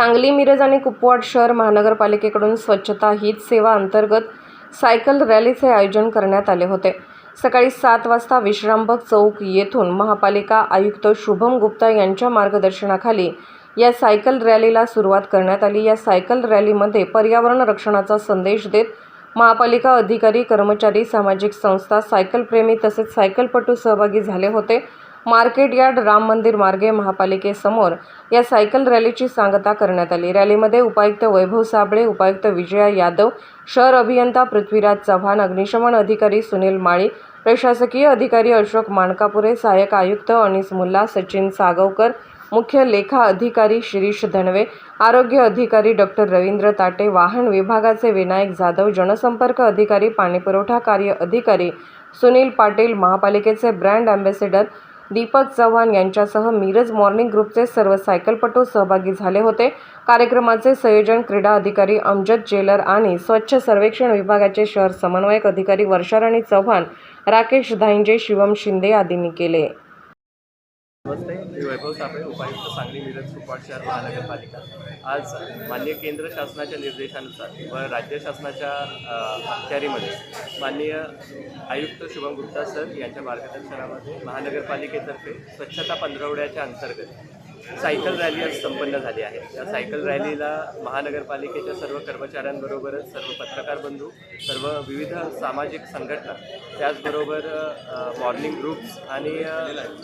सांगली मिरज आणि कुपवाड शहर महानगरपालिकेकडून स्वच्छता हीच सेवा अंतर्गत सायकल रॅलीचे आयोजन करण्यात आले होते. सकाळी सात वाजता विश्रामबाग चौक येथून महापालिका आयुक्त शुभम गुप्ता यांच्या मार्गदर्शनाखाली या सायकल रॅलीला सुरुवात करण्यात आली. या सायकल रॅलीमध्ये पर्यावरण रक्षणाचा संदेश देत महापालिका अधिकारी कर्मचारी सामाजिक संस्था सायकलप्रेमी तसेच सायकलपटू सहभागी झाले होते. मार्केट यार्ड राम मंदिर मार्गे महापालिकेसमोर या सायकल रॅलीची सांगता करण्यात आली. रॅलीमध्ये उपायुक्त वैभव साबळे उपायुक्त विजया यादव शहर अभियंता पृथ्वीराज चव्हाण अग्निशमन अधिकारी सुनील माळी प्रशासकीय अधिकारी अशोक माणकापुरे सहाय्यक आयुक्त अनिस मुल्ला सचिन सागवकर मुख्य लेखा अधिकारी शिरीष धनवे आरोग्य अधिकारी डॉक्टर रवींद्र ताटे वाहन विभागाचे विनायक जाधव जनसंपर्क अधिकारी पाणीपुरवठा कार्य अधिकारी सुनील पाटील महापालिकेचे ब्रँड अँबॅसेडर दीपक चव्हाण यांच्यासह मिरज मॉर्निंग ग्रुपचे सर्व सायकलपटू सहभागी झाले होते. कार्यक्रमाचे संयोजन क्रीडा अधिकारी अमजद जेलर आणि स्वच्छ सर्वेक्षण विभागाचे शहर समन्वयक अधिकारी वर्षाराणी चव्हाण राकेश धांजे शिवम शिंदे आदींनी केले. नमस्ते मी वैभव साबळे उपायुक्त सांगली मिरज सुपाट शहर महानगरपालिका. आज माननीय केंद्र शासनाच्या निर्देशानुसार व राज्य शासनाच्या अखत्यारीमध्ये माननीय आयुक्त शुभम गुप्ता सर यांच्या मार्गदर्शनामध्ये महानगरपालिकेतर्फे स्वच्छता पंधरवड्याच्या अंतर्गत सायकल रॅली आज संपन्न झाली आहे. या सायकल रॅलीला महानगरपालिकेच्या सर्व कर्मचाऱ्यांबरोबरच सर्व पत्रकार बंधू सर्व विविध सामाजिक संघटना त्याचबरोबर मॉर्निंग ग्रुप्स आणि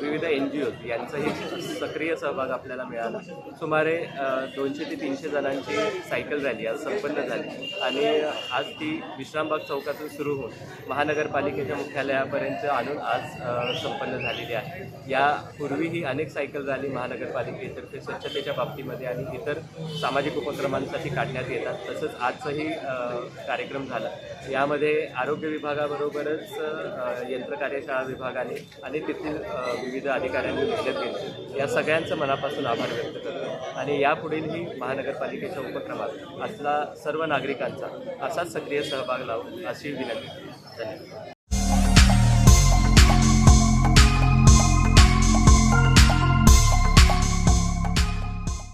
विविध एन जी ओज यांचाही सक्रिय सहभाग आपल्याला मिळाला. सुमारे दोनशे ते तीनशे जणांची सायकल रॅली आज संपन्न झाली आणि आज ती विश्रामबाग चौकातून सुरू होऊन महानगरपालिकेच्या मुख्यालयापर्यंत आणून आज संपन्न झालेली आहे. यापूर्वीही अनेक सायकल रॅली महानगरपालिकेतर्फे स्वच्छतेच्या बाबतीमध्ये आणि इतर सामाजिक उपक्रमांसाठी काढण्यात येतात. तसंच आजचाही कार्यक्रम झाला. यामध्ये आरोग्य विभागाबरोबरच यंत्रकार्यशाळा विभागाने आणि तेथील विविध अधिकाऱ्यांनी मेहनत केली. या सगळ्यांचं मनापासून आभार व्यक्त करतो. आणि यापुढीलही महानगरपालिकेच्या उपक्रमात असला सर्व नागरिकांचा असाच सक्रिय सहभाग लावून अशी विनंती. धन्यवाद.